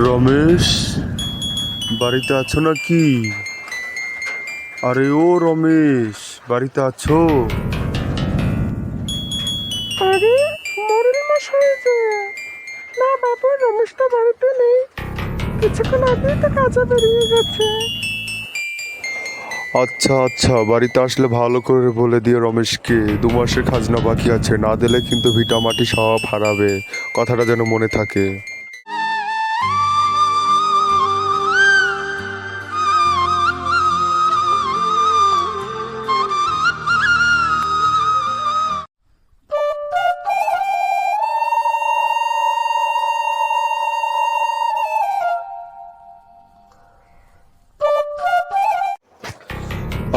রমেশ বাড়িতে আছো নাকি? আরে ও রমেশ বাড়িতে আছো? আরে মরুল মশাই যে। না বাবু রমেশ তো বাড়িতে নেই। কিছুক্ষণ আগেই তো কাজে বেরিয়ে গেছে। আচ্ছা আচ্ছা বাড়িতে আসলে ভালো করে বলে দিও রমেশকে। দু মাসের খাজনা বাকি আছে না দিলে কিন্তু ভিটামাটি সব হারাবে। কথাটা যেন মনে থাকে।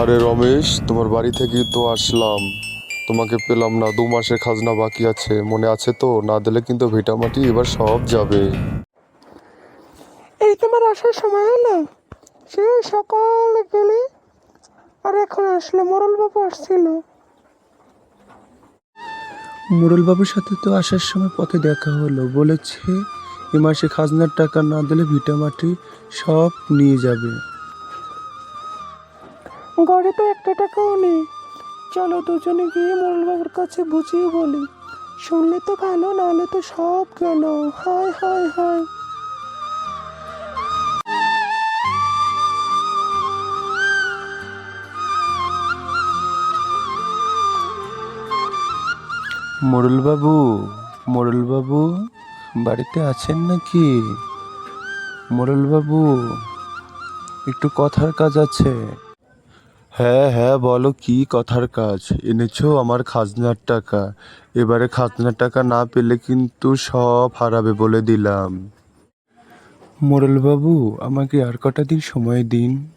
আরে রমেশ তোমার বাড়ি থেকেই তো আসলাম। তোমাকে পেলাম না দু মাসের খাজনা বাকি আছে। মনে আছে তো? না দিলে কিন্তু ভিটামাটি এবার সব যাবে। এই তোমার আসার সময় হলো? সে সকালে গেলে আর এখন আসলে মরল বাবু আসছিল। মোড়লবাবুর সাথে তো আসার সময় পথে দেখা হলো। বলেছে এ মাসে খাজনার টাকা না দিলে ভিটামাটি সব নিয়ে যাবে। ঘরে তো একটা টাকাও নেই। চলো দুজনে গিয়ে মরল বাবুর কাছে বুঝিয়ে বলি। শুনলে তো ভালো, নাহলে তো সব গেল। হায় হায় হায়। মোড়লবাবু মোড়লবাবু বাড়িতে আছেন নাকি? মোড়লবাবু একটু কথার কাজ আছে। হ্যাঁ হ্যাঁ বলো কি কথার কাজ? এনেছো আমার খাজনার টাকা। এবারে খাজনার টাকা না পেলে কিন্তু সব হারাবে বলে দিলাম। মোড়লবাবু আমাকে আর কটা দিন সময় দিন।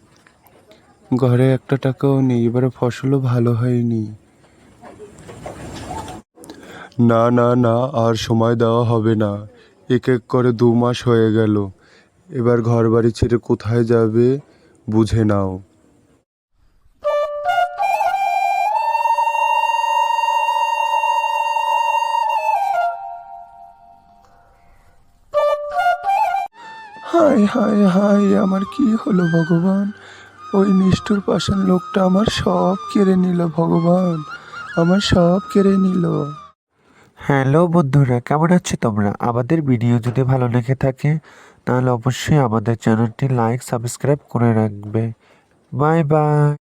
ঘরে একটা টাকাও নেই, এবারে ফসলও ভালো হয়নি। না না না, আর সময় দেওয়া হবে না। এক এক করে দু মাস হয়ে গেল। এবার ঘর বাড়ি ছেড়ে কোথায় যাবে, বুঝে নাও। হায় হায় হায়, আমার কি হলো ভগবান? ওই নিষ্ঠুর পাশের লোকটা আমার সব কেড়ে নিল ভগবান, আমার সব কেড়ে নিল। হ্যালো বন্ধুরা, কেমন আছো তোমরা? আমাদের ভিডিও যদি ভালো লেগে থাকে, তাহলে অবশ্যই আমাদের চ্যানেলটি লাইক, সাবস্ক্রাইব করে রাখবে। Bye bye.